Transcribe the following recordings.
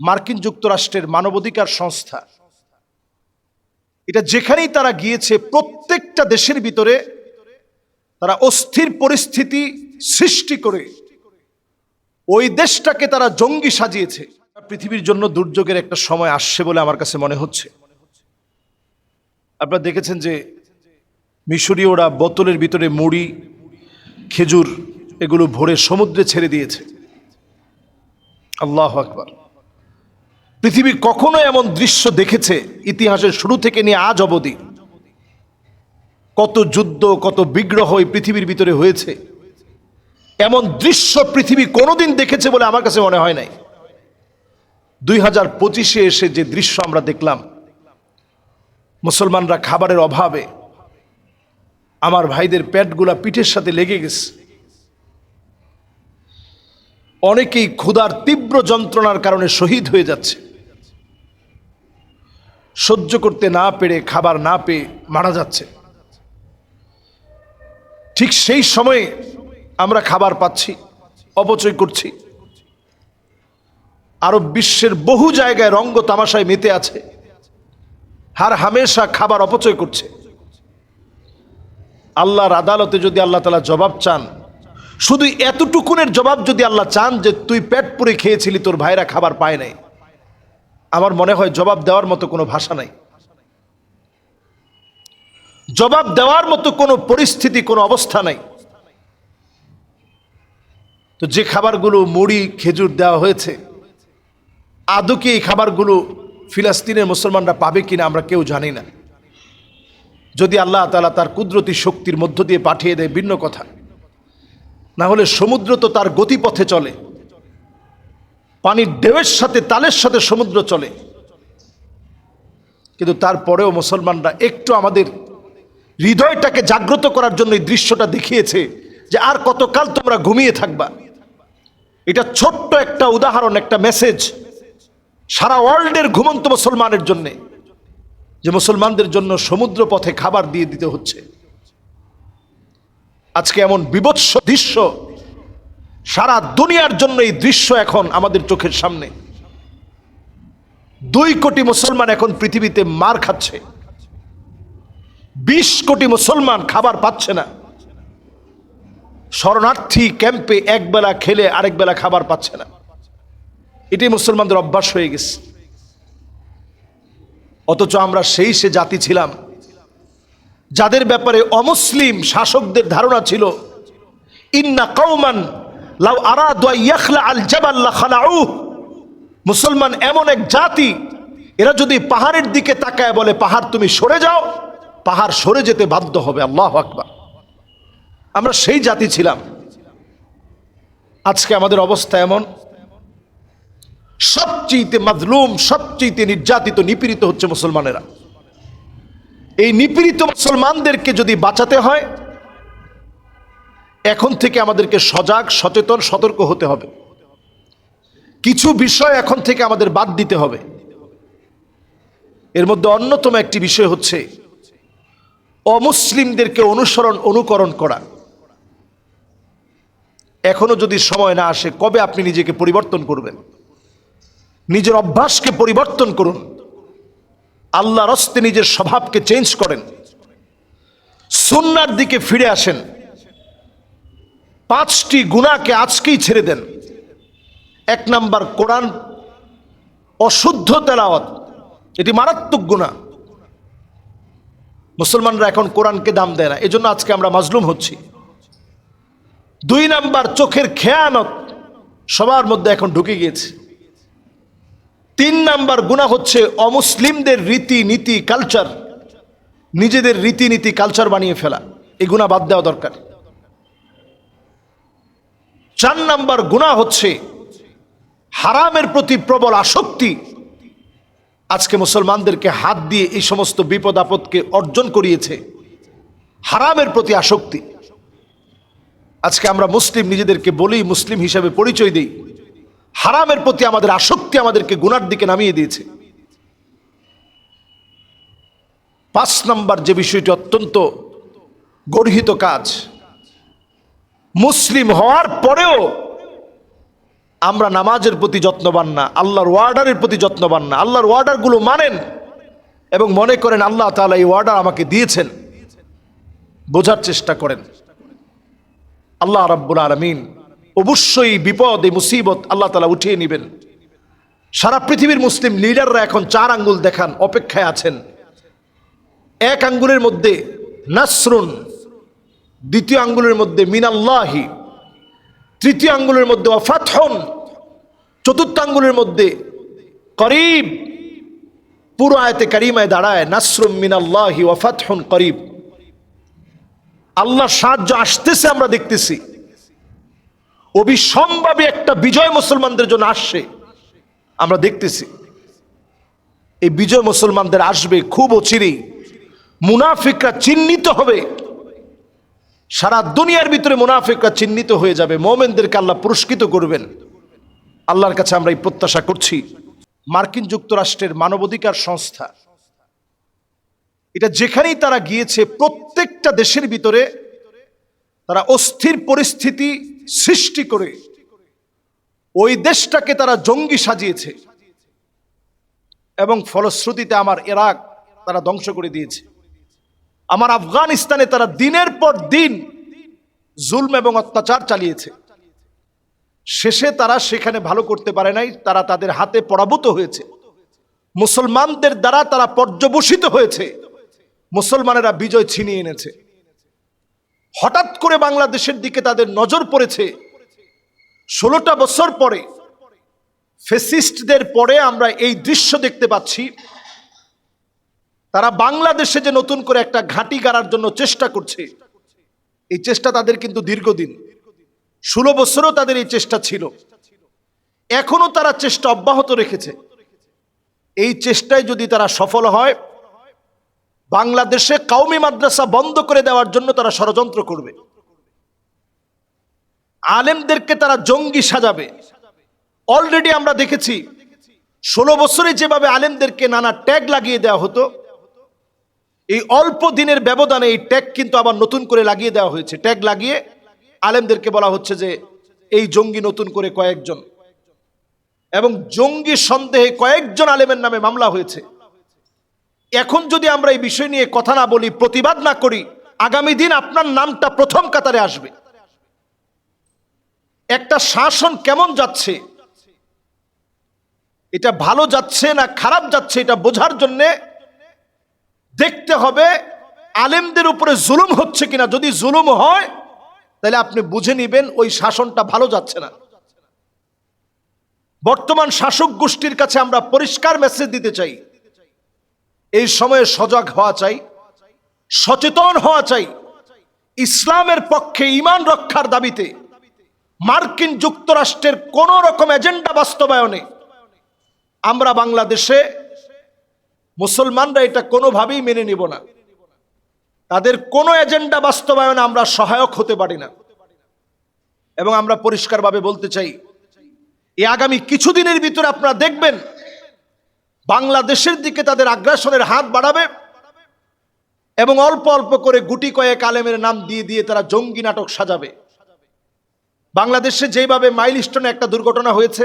মার্কিন যুক্তরাষ্ট্রের মানবাধিকার সংস্থা। এটা যেখানেই তারা গিয়েছে, প্রত্যেকটা দেশের ভিতরে তারা অস্থির পরিস্থিতি সৃষ্টি করে। ওই দেশটাকে তারা জঙ্গি সাজিয়েছে। পৃথিবীর জন্য দুর্যোগের একটা সময় আসছে বলে আমার কাছে মনে হচ্ছে। আপনারা দেখেছেন যে মিশরীয়রা বোতলের ভিতরে মুড়ি, খেজুর, এগুলো ভরে সমুদ্রে ছেড়ে দিয়েছে। আল্লাহ আকবার। পৃথিবী কখনো এমন দৃশ্য দেখেছে ইতিহাসের শুরু থেকে নিয়ে আজ অবধি। কত যুদ্ধ, কত বিগ্রহ এই পৃথিবীর ভিতরে হয়েছে। এমন দৃশ্য পৃথিবী কোনোদিন দেখেছে বলে আমার কাছে মনে হয় নাই। দুই হাজার পঁচিশে এসে যে দৃশ্য আমরা দেখলাম, মুসলমানরা খাবারের অভাবে আমার ভাইদের প্যাটগুলা পিঠের সাথে লেগে গেছে। অনেকেই ক্ষুধার তীব্র যন্ত্রণার কারণে শহীদ হয়ে যাচ্ছে। সহ্য করতে না পেরে, খাবার না পেয়ে মারা যাচ্ছে। ঠিক সেই সময়ে আমরা খাবার পাচ্ছি, অপচয় করছি। আরব বিশ্বের বহু জায়গায় রঙ্গ তামাশায় মেতে আছে। হার হামেশা খাবার অপচয় করছে। আল্লাহর আদালতে যদি আল্লাহ তালা জবাব চান, শুধু এতটুকুনের জবাব যদি আল্লাহ চান যে তুই পেট পুরে খেয়েছিলি, তোর ভাইরা খাবার পায় নাই। আমার মনে হয় জবাব দেওয়ার মতো কোনো ভাষা নাই। জবাব দেওয়ার মতো কোনো পরিস্থিতি, কোনো অবস্থা নাই। তো যে খাবারগুলো মুড়ি, খেজুর দেওয়া হয়েছে, আদৌ কি এই খাবারগুলো ফিলিস্তিনের মুসলমানরা পাবে কিনা আমরা কেউ জানি না। যদি আল্লাহ তালা তার কুদরতি শক্তির মধ্য দিয়ে পাঠিয়ে দেয়, ভিন্ন কথা। না হলে সমুদ্র তো তার গতিপথে চলে। পানির ঢেউয়ের সাথে, তালের সাথে সমুদ্র চলে। কিন্তু তারপরেও মুসলমানরা একটু আমাদের হৃদয়টাকে জাগ্রত করার জন্য এই দৃশ্যটা দেখিয়েছে যে আর কতকাল তোমরা ঘুমিয়ে থাকবা। এটা ছোট্ট একটা উদাহরণ, একটা মেসেজ সারা ওয়ার্ল্ডের ঘুমন্ত মুসলমানের জন্যে, যে মুসলমানদের জন্য সমুদ্র পথে খাবার দিয়ে দিতে হচ্ছে। আজকে এমন বিভৎস দৃশ্য সারা দুনিয়ার জন্য এই দৃশ্য এখন আমাদের চোখের সামনে। দুই কোটি মুসলমান এখন পৃথিবীতে মার খাচ্ছে। বিশ কোটি মুসলমান খাবার পাচ্ছে না। শরণার্থী ক্যাম্পে একবেলা খেলে আরেক বেলা খাবার পাচ্ছে না। এটাই মুসলমানদের অভ্যাস হয়ে গেছে। অথচ আমরা সেই সে জাতি ছিলাম, যাদের ব্যাপারে অমুসলিম শাসকদের ধারণা ছিল, ইন্না কৌমান লাউ ইয়াখলা আল মুসলমান এমন এক জাতি, এরা যদি পাহাড়ের দিকে তাকায় বলে, পাহাড় তুমি সরে যাও, পাহাড় সরে যেতে বাধ্য হবে, আল্লাহ আকবার। আমরা সেই জাতি ছিলাম। আজকে আমাদের অবস্থা এমন। সবচেয়ে মাজলুম সবচেয়ে নির্যাতিত, নিপীড়িত হচ্ছে মুসলমানেরা। এই নিপীড়িত মুসলমানদেরকে যদি বাঁচাতে হয় এখন থেকে আমাদেরকে সজাগ, সচেতন, সতর্ক হতে হবে। কিছু বিষয় এখন থেকে আমাদের বাদ দিতে হবে। এর মধ্যে অন্যতম একটি বিষয় হচ্ছে অমুসলিমদেরকে অনুসরণ, অনুকরণ করা। এখনও যদি সময় না আসে, কবে আপনি নিজেকে পরিবর্তন করবেন? নিজের অভ্যাসকে পরিবর্তন করুন। আল্লাহ রস্তে নিজের স্বভাবকে চেঞ্জ করেন। সুন্নার দিকে ফিরে আসেন। পাঁচটি গুণাকে আজকেই ছেড়ে দেন। এক নাম্বার কোরআন, অশুদ্ধ তেলাওয়াত, এটি মারাত্মক গুণা। মুসলমানরা এখন কোরআনকে দাম দেয় না, এজন্য আজকে আমরা মাজলুম হচ্ছি। দুই নাম্বার, চোখের খেয়ানত, সবার মধ্যে এখন ঢুকে গিয়েছে। তিন নাম্বার গুণা হচ্ছে অমুসলিমদের রীতি নীতি কালচার নিজেদের রীতিনীতি কালচার বানিয়ে ফেলা। এই গুণা বাদ দেওয়া দরকার। চার নাম্বার গুণা হচ্ছে হারামের প্রতি প্রবল আসক্তি। আজকে মুসলমানদেরকে হাত দিয়ে এই সমস্ত বিপদ আপদকে অর্জন করিয়েছে। হারামের প্রতি আসক্তি। আজকে আমরা মুসলিম নিজেদেরকে বলি, মুসলিম হিসাবে পরিচয় দিই। হারামের প্রতি আমাদের আসক্তি আমাদেরকে গুনার দিকে নামিয়ে দিয়েছে। পাঁচ নাম্বার যে বিষয়টি অত্যন্ত গর্হিত কাজ মুসলিম হওয়ার পরেও আমরা নামাজের প্রতি যত্নবান না, আল্লাহর ওয়ার্ডারের প্রতি যত্নবান না, আল্লাহর ওয়ার্ডারগুলো মানেন এবং মনে করেন আল্লাহ তালা এই ওয়ার্ডার আমাকে দিয়েছেন। বোঝার চেষ্টা করেন। আল্লাহ রাব্বুল আলমিন অবশ্যই বিপদ, এই মুসিবত আল্লাহ তালা উঠিয়ে নেবেন। সারা পৃথিবীর মুসলিম লিডাররা এখন চার আঙ্গুল দেখান, অপেক্ষায় আছেন। এক আঙ্গুলের মধ্যে নাসরুন দ্বিতীয় আঙ্গুলের মধ্যে মিনাল্লাহি, তৃতীয় আঙ্গুলের মধ্যে অফাথন চতুর্থ আঙ্গুলের মধ্যে করিব পুরো আয়তে কারিমায় দাঁড়ায়, নাসরুম মিনাল্লাহি ওয়াফাতহুন করিব আল্লাহ সাহায্য আসতেছে, আমরা দেখতেছি। অবিসম্ভাবী একটা বিজয় মুসলমানদের জন্য আসছে, আমরা দেখতেছি। এই বিজয় মুসলমানদের আসবে খুব অচিরেই। মুনাফিকরা চিহ্নিত হবে। সারা দুনিয়ার ভিতরে মুনাফিকরা চিহ্নিত হয়ে যাবে, মোমেনদেরকে আল্লাহ পুরস্কৃত করবেন। আল্লাহর কাছে আমরা এই প্রত্যাশা করছি। মার্কিন যুক্তরাষ্ট্রের মানবাধিকার সংস্থা, এটা যেখানেই তারা গিয়েছে, প্রত্যেকটা দেশের ভিতরে তারা অস্থির পরিস্থিতি সৃষ্টি করে, ওই দেশটাকে তারা জঙ্গি সাজিয়েছে এবং ফলশ্রুতিতে আমার ইরাক তারা ধ্বংস করে দিয়েছে। আমার আফগানিস্তানে তারা দিনের পর দিন জুলম এবং অত্যাচার চালিয়েছে। শেষে তারা সেখানে ভালো করতে পারে নাই, তারা তাদের হাতে পরাভূত হয়েছে। মুসলমানদের দ্বারা তারা পর্যবসিত হয়েছে। মুসলমানেরা বিজয় ছিনিয়ে এনেছে। হঠাৎ করে বাংলাদেশের দিকে তাদের নজর পড়েছে। ষোলোটা বছর পরে ফেসিস্টদের পরে আমরা এই দৃশ্য দেখতে পাচ্ছি। তারা বাংলাদেশে যে নতুন করে একটা ঘাঁটি গাড়ার জন্য চেষ্টা করছে, এই চেষ্টা তাদের কিন্তু দীর্ঘদিন। ষোলো বছরও তাদের এই চেষ্টা ছিল। এখনও তারা চেষ্টা অব্যাহত রেখেছে। এই চেষ্টায় যদি তারা সফল হয়, বাংলাদেশে কাউমি মাদ্রাসা বন্ধ করে দেওয়ার জন্য তারা ষড়যন্ত্র করবে। আলেমদেরকে তারা জঙ্গি সাজাবে। অলরেডি আমরা দেখেছি, ষোলো বছরে যেভাবে আলেমদেরকে নানা ট্যাগ লাগিয়ে দেওয়া হতো এই অল্প দিনের ব্যবধানে এই ট্যাগ কিন্তু আবার নতুন করে লাগিয়ে দেওয়া হয়েছে। ট্যাগ লাগিয়ে আলেমদেরকে বলা হচ্ছে যে, এই জঙ্গি নতুন করে কয়েকজন। এবং জঙ্গি সন্দেহে কয়েকজন আলেমের নামে মামলা হয়েছে। এখন যদি আমরা এই বিষয় নিয়ে কথা না বলি, প্রতিবাদ না করি, আগামী দিন আপনার নামটা প্রথম কাতারে আসবে। একটা শাসন কেমন যাচ্ছে? এটা ভালো যাচ্ছে না খারাপ যাচ্ছে, এটা বোঝার জন্য দেখতে হবে আলেমদের উপরে জুলুম হচ্ছে কিনা। যদি জুলুম হয়, তাহলে আপনি বুঝে নিবেন ওই শাসনটা ভালো যাচ্ছে না। বর্তমান শাসক গোষ্ঠীর কাছে আমরা পরিষ্কার মেসেজ দিতে চাই। এই সময়ে সজাগ হওয়া চাই, সচেতন হওয়া চাই। ইসলামের পক্ষে ইমান রক্ষার দাবিতে মার্কিন যুক্তরাষ্ট্রের কোন রকম এজেন্ডা বাস্তবায়নে আমরা বাংলাদেশে মুসলমানরা এটা কোনোভাবেই মেনে নিব না। তাদের কোনো এজেন্ডা বাস্তবায়নে আমরা সহায়ক হতে পারি না। এবং আমরা পরিষ্কারভাবে বলতে চাই এই আগামী কিছুদিনের ভিতরে আপনারা দেখবেন বাংলাদেশের দিকে তাদের আগ্রাসনের হাত বাড়াবে এবং অল্প অল্প করে গুটি কয়েক আলেমের নাম দিয়ে দিয়ে তারা জঙ্গি নাটক সাজাবে। বাংলাদেশে যেভাবে মাইলস্টোনে একটা দুর্ঘটনা হয়েছে,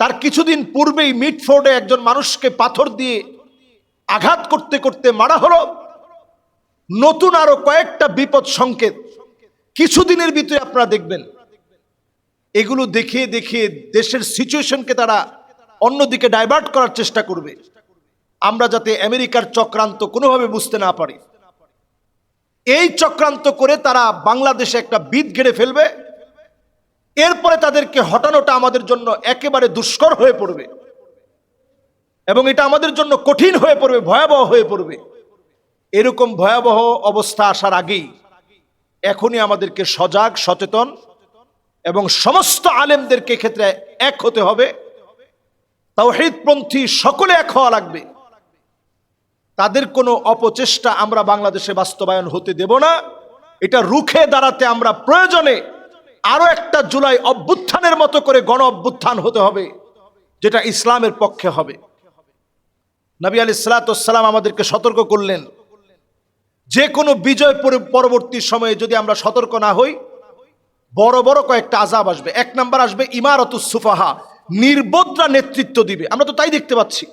তার কিছুদিন পূর্বেই মিটফোর্ডে একজন মানুষকে পাথর দিয়ে আঘাত করতে করতে মারা হলো। নতুন আরও কয়েকটা বিপদ সংকেত কিছুদিনের ভিতরে আপনারা দেখবেন। এগুলো দেখে দেখিয়ে দেশের সিচুয়েশনকে তারা অন্যদিকে ডাইভার্ট করার চেষ্টা করবে। আমরা যাতে আমেরিকার চক্রান্ত কোনোভাবে বুঝতে না পারি। এই চক্রান্ত করে তারা বাংলাদেশে একটা বিদ গেড়ে ফেলবে। এরপরে তাদেরকে হটানোটা আমাদের জন্য একেবারে দুষ্কর হয়ে পড়বে। এবং এটা আমাদের জন্য কঠিন হয়ে পড়বে, ভয়াবহ হয়ে পড়বে। এরকম ভয়াবহ অবস্থা আসার আগেই এখনই আমাদেরকে সজাগ, সচেতন এবং সমস্ত আলেমদেরকে ক্ষেত্রে এক হতে হবে। তাও তাওহিদপন্থী সকলে এক হওয়া লাগবে। তাদের কোনো অপচেষ্টা আমরা বাংলাদেশে বাস্তবায়ন হতে দেব না। এটা রুখে দাঁড়াতে আমরা প্রয়োজনে আরও একটা জুলাই অভ্যুত্থানের মতো করে গণ অভ্যুত্থান হতে হবে, যেটা ইসলামের পক্ষে হবে। নবী আলী সালাতাম আমাদেরকে সতর্ক করলেন। যে কোনো বিজয় পরবর্তী সময়ে যদি আমরা সতর্ক না হই, বড় বড় কয়েকটা আজাব আসবে। এক নাম্বার আসবে ইমারত সুফাহা, নির্বোধরা নেতৃত্ব দিবে। আমরা তো তাই দেখতে পাচ্ছি।